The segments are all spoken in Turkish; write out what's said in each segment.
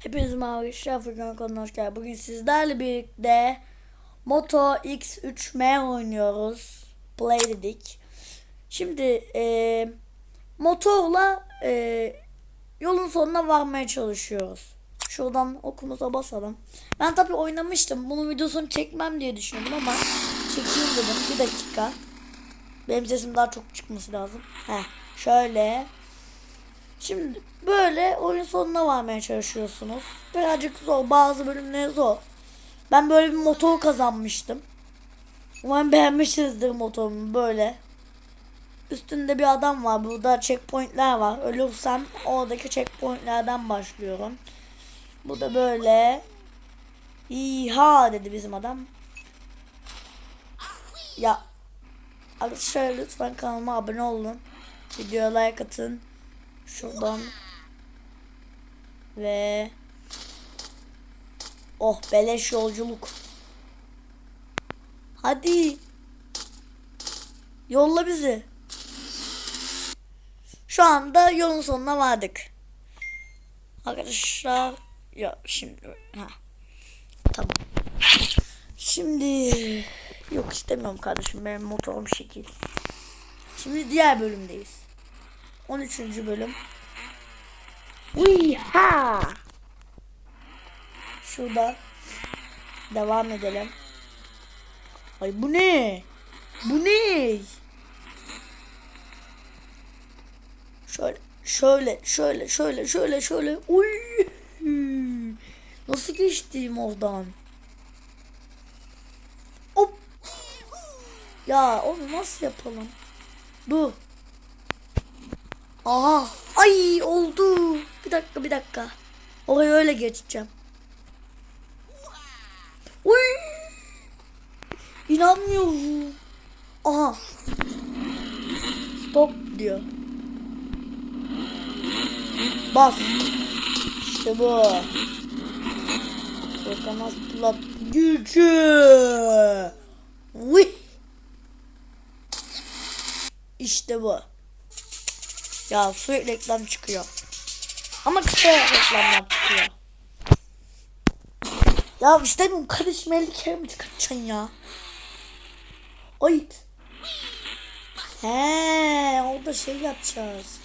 Hepinize merhaba arkadaşlar. Afrikan kanalına hoş geldiniz. Bugün sizlerle birlikte Moto X3M oynuyoruz. Play dedik. Şimdi e, motorla e, yolun sonuna varmaya çalışıyoruz. Şuradan okumuza basalım. Ben tabii oynamıştım. Bunun videosunu çekmem diye düşündüm ama çekeyim dedim. Bir dakika. Benim sesim daha çok çıkması lazım. Heh, şöyle. Şimdi böyle oyun sonuna varmaya çalışıyorsunuz. Birazcık zor. Bazı bölümleri zor. Ben böyle bir motor kazanmıştım. Umarım beğenmişsinizdir motorumu böyle. Üstünde bir adam var. Burada checkpointler var. Ölürsem oradaki checkpointlerden başlıyorum. Bu da böyle. İha dedi bizim adam. Ya Arkadaşlar lütfen kanalıma abone olun. Videoya like atın. Şuradan. Ve Oh beleş yolculuk. Hadi. Yolla bizi. Şu anda yolun sonuna vardık. Arkadaşlar ya şimdi ha. Tamam. Şimdi yok istemiyorum kardeşim benim motorum şekil. Şimdi diğer bölümdeyiz. 13. bölüm. Uyha! Şurada devam edelim. Ay bu ne? Bu ne? Şöyle şöyle şöyle şöyle şöyle şöyle. Uy! Nasıl geçtim oradan? Hop! Ya onu nasıl yapalım? Dur. Aha. Ay oldu. Bir dakika bir dakika. Oraya öyle geçeceğim. Uy. İnanmıyorum. Aha. Stop diyor. Bas. İşte bu. Korkamaz plat gücü. Uy. İşte bu. Ya sürekli reklam çıkıyor. Ama kısa reklamlar çıkıyor. Ya istemiyorum kardeşim 50 kere mi çıkartacaksın ya? Ayıt. He, orada şey yapacağız.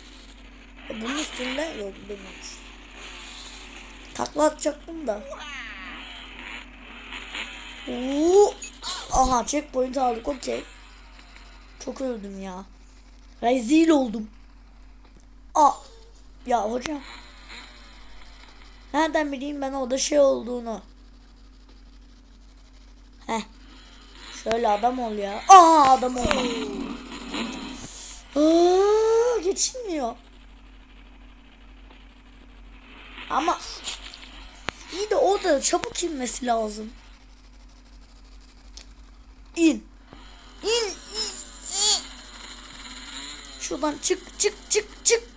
E, bunun üstünde yok demiş. Takla atacaktım da. Oo. Aha checkpoint aldık okey. Çok öldüm ya. Rezil oldum. Aa. Ya hocam. Nereden bileyim ben orada şey olduğunu. Heh. Şöyle adam ol ya. Aa adam olma. Aa, geçilmiyor. Ama iyi de orada çabuk inmesi lazım. İn. İn. in. Şuradan çık çık çık çık.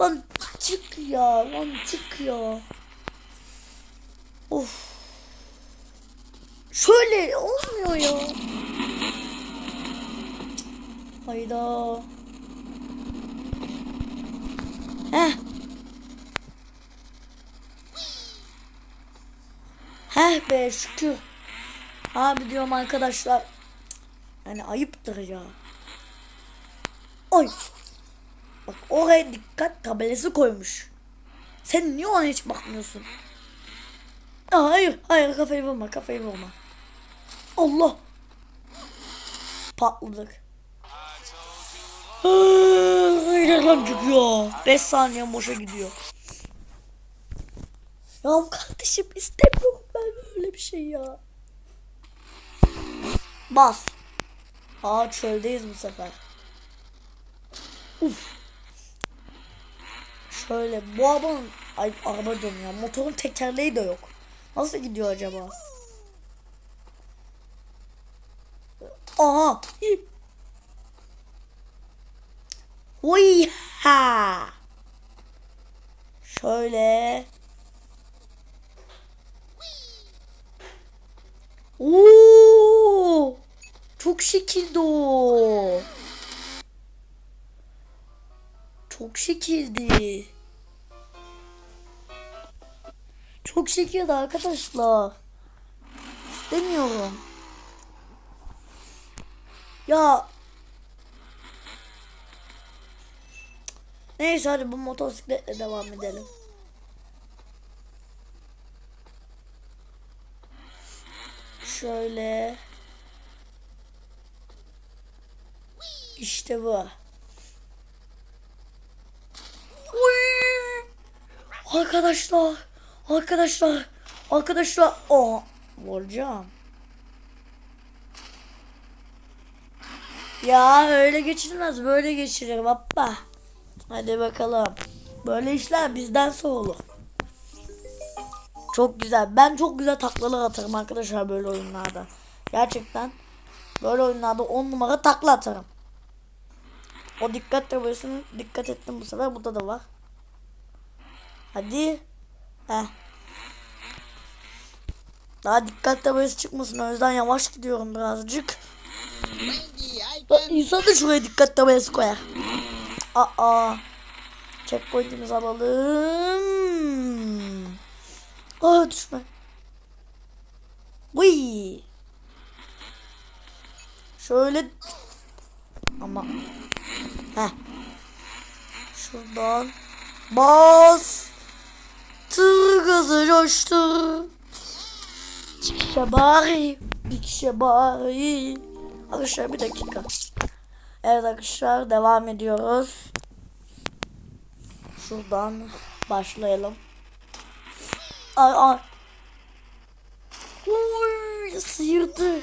Lan çık ya lan çık ya. Of. Şöyle olmuyor ya. Hayda. Heh. Heh be şükür. Abi diyorum arkadaşlar. Yani ayıptır ya. Oy. Bak oraya dikkat tabelası koymuş. Sen niye ona hiç bakmıyorsun? Aa, hayır, hayır kafayı vurma, kafayı vurma. Allah. Patladık. Reklam çıkıyor. 5 saniye boşa gidiyor. Ya kardeşim istemiyorum ben böyle bir şey ya. Bas. Aa çöldeyiz bu sefer. Uf. Şöyle bu arabanın ay araba ya motorun tekerleği de yok. Nasıl gidiyor acaba? Aha. Uy ha. Şöyle. Oo! Çok şekildi o. Çok şekildi. Çok şekilde arkadaşlar. İstemiyorum. Ya. Neyse hadi bu motosikletle devam edelim. Şöyle. İşte bu. Uy! Arkadaşlar. Arkadaşlar. Arkadaşlar. O vuracağım. Ya öyle geçilmez. Böyle geçilir baba. Hadi bakalım. Böyle işler bizden sorulur. Çok güzel. Ben çok güzel taklalar atarım arkadaşlar böyle oyunlarda. Gerçekten böyle oyunlarda 10 numara takla atarım. O dikkat tablosunu dikkat ettim bu sefer. Burada da var. Hadi. Heh. Daha dikkat tablosu çıkmasın. O yüzden yavaş gidiyorum birazcık. İnsan da şuraya dikkat tablosu koyar. Aa. Checkpoint'imizi alalım. Aa düşme. Uy. Şöyle ama Heh. Şuradan bas. Tır gazı coştur. Çıkışa bari. Çıkışa bari. Arkadaşlar bir dakika. Evet arkadaşlar devam ediyoruz. Şuradan başlayalım. Ay ay. Uy, sıyırdı.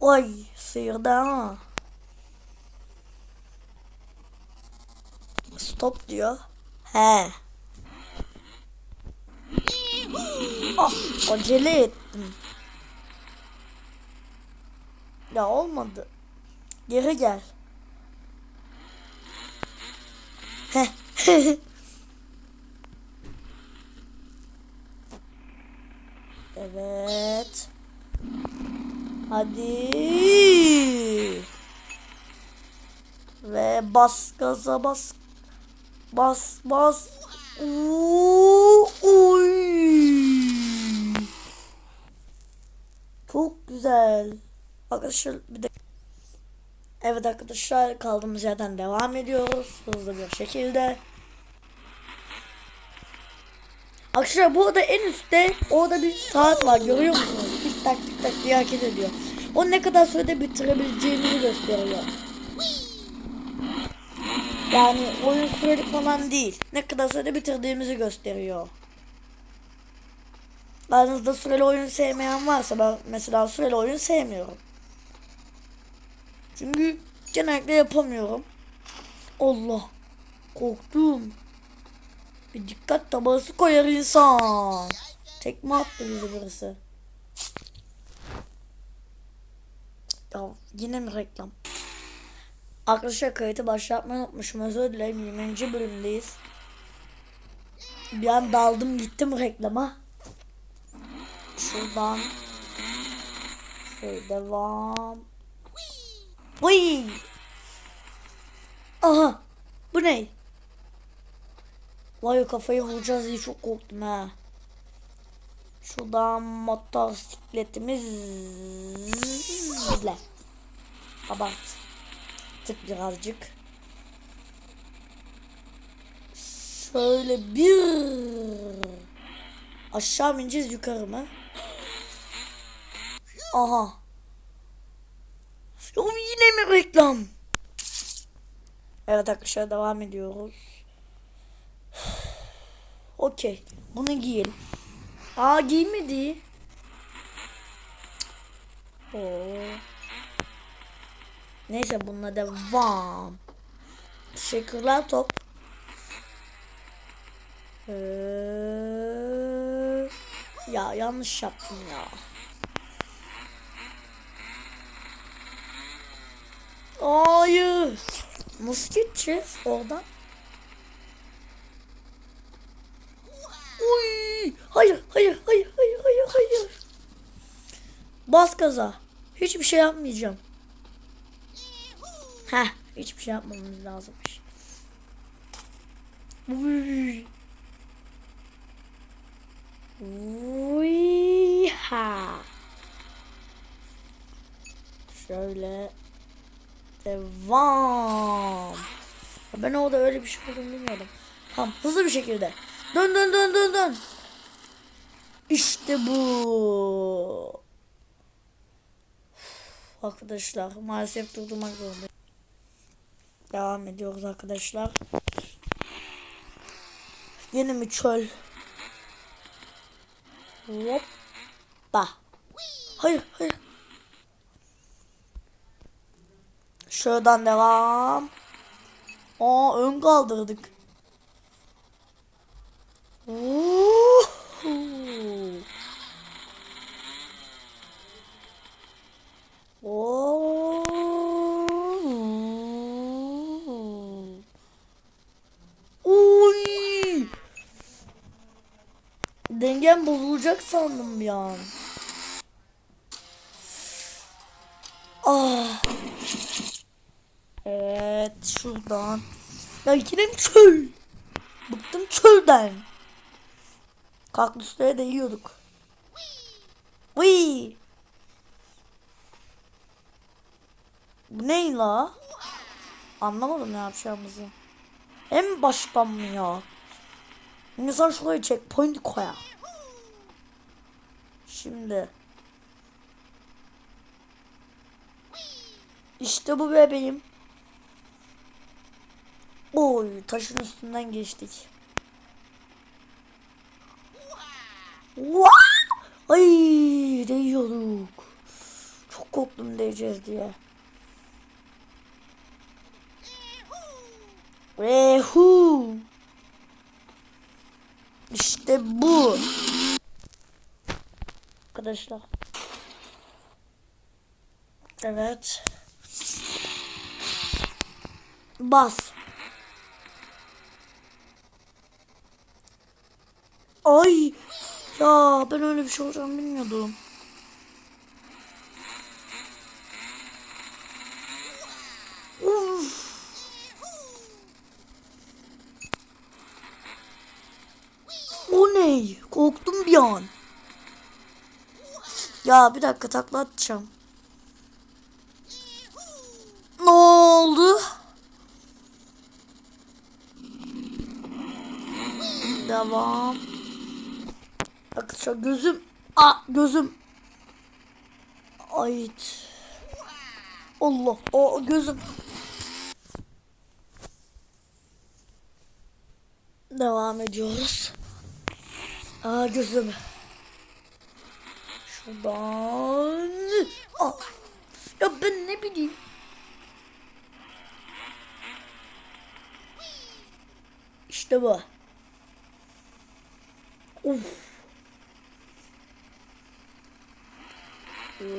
Oy sıyırdı ama. Stop diyor. He. Ah, acele ettim. Ya olmadı. Geri gel. Heh. evet. Hadi. Ve bas gaza bas. Bas bas. Oo. Çok güzel. Arkadaşlar bir de Evet arkadaşlar kaldığımız yerden devam ediyoruz hızlı bir şekilde. Arkadaşlar bu arada en üstte orada bir saat var görüyor musunuz? Tik tak tik tak diye hareket ediyor. O ne kadar sürede bitirebileceğini gösteriyor. Yani oyun süreli falan değil. Ne kadar sürede bitirdiğimizi gösteriyor. Aranızda süreli oyun sevmeyen varsa ben mesela süreli oyun sevmiyorum. Çünkü genellikle yapamıyorum. Allah. Korktum. Bir dikkat tabası koyar insan. Tekme attı bizi birisi. Ya yine mi reklam? Arkadaşlar kayıtı başlatmayı unutmuşum. Özür dilerim. 20. bölümdeyiz. Bir an daldım gittim reklama. Şuradan. Şöyle devam. Uy. Aha. Bu ne? Vay kafayı vuracağız diye çok korktum ha. Şuradan motosikletimizle. Abart. Tık birazcık. Şöyle bir aşağı mı ineceğiz yukarı mı? Aha. Ya yine mi reklam? Evet arkadaşlar devam ediyoruz. Okey. Bunu giyelim. Aa giymedi. Oo. Neyse bununla devam. Teşekkürler top. Ee, ya yanlış yaptım ya. Hayır. Nasıl gideceğiz oradan? Uy! Hayır, hayır, hayır, hayır, hayır, hayır. Bas gaza. Hiçbir şey yapmayacağım. Heh hiçbir şey yapmamamız lazımmış. Uy. Uy ha. Şöyle devam. Ben orada öyle bir şey olduğunu bilmiyordum. Tamam hızlı bir şekilde. Dön dön dön dön dön. İşte bu. Arkadaşlar maalesef durdurmak zorundayım. Devam ediyoruz arkadaşlar. Yeni mi çöl? Hoppa. Hayır hayır. Şuradan devam. Aa ön kaldırdık. Uhu. Oo. Uy. Bozulacak sandım bir. Ah. Evet şuradan. Ya yine çöl? Bıktım çölden. Kaktüslere de yiyorduk. Vıy. Bu ne la? Anlamadım ne yapacağımızı. En baştan mı ya? İnsan şuraya checkpoint koyar. Şimdi. İşte bu bebeğim. Oy taşın üstünden geçtik. Ay değiyorduk. Çok korktum değeceğiz diye. Rehu. İşte bu. Arkadaşlar. Evet. Bas. Ay. Ya ben öyle bir şey olacağını bilmiyordum. Uf. O ne? Korktum bir an. Ya bir dakika takla atacağım. Ne oldu? Devam. Arkadaşlar gözüm. Aa gözüm. Ayt. Allah o gözüm. Devam ediyoruz. Aa gözüm. Şuradan. Aa. Ya ben ne bileyim. İşte bu. Of. Hop.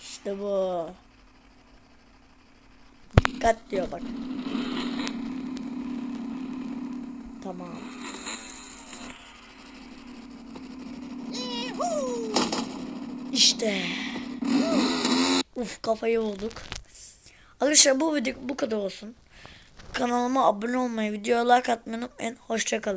İşte bu. Dikkat diyor bak. Tamam. İşte. Uf kafayı bulduk. Arkadaşlar bu video bu kadar olsun. Kanalıma abone olmayı, videoya like atmayı unutmayın. Hoşçakalın.